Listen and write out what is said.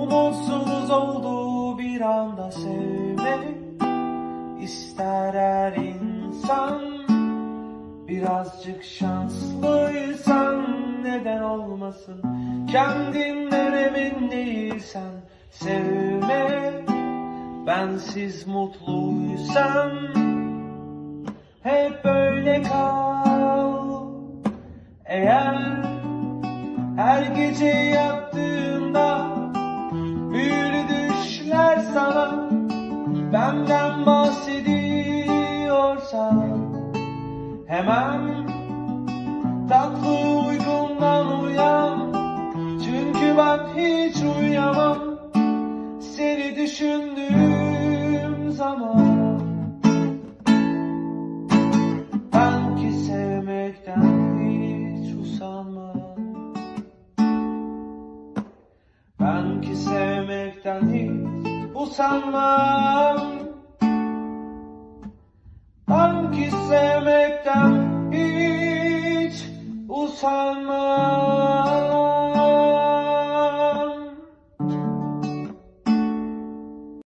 Umutsuz olduğu bir anda sevmek ister her insan Birazcık şanslıysan neden olmasın? Kendinden emin değilsen sevme. Bensiz mutluysan hep böyle kal. Eğer her gece yattığında Benden bahsediyorsa Hemen tatlı uykumdan uyan Çünkü bak hiç uyuyamam Seni düşündüğüm zaman. Ben ki sevmekten hiç usanmam. Ben ki sevmekten hiç usanmam. Ben ki sevmekten hiç usanmam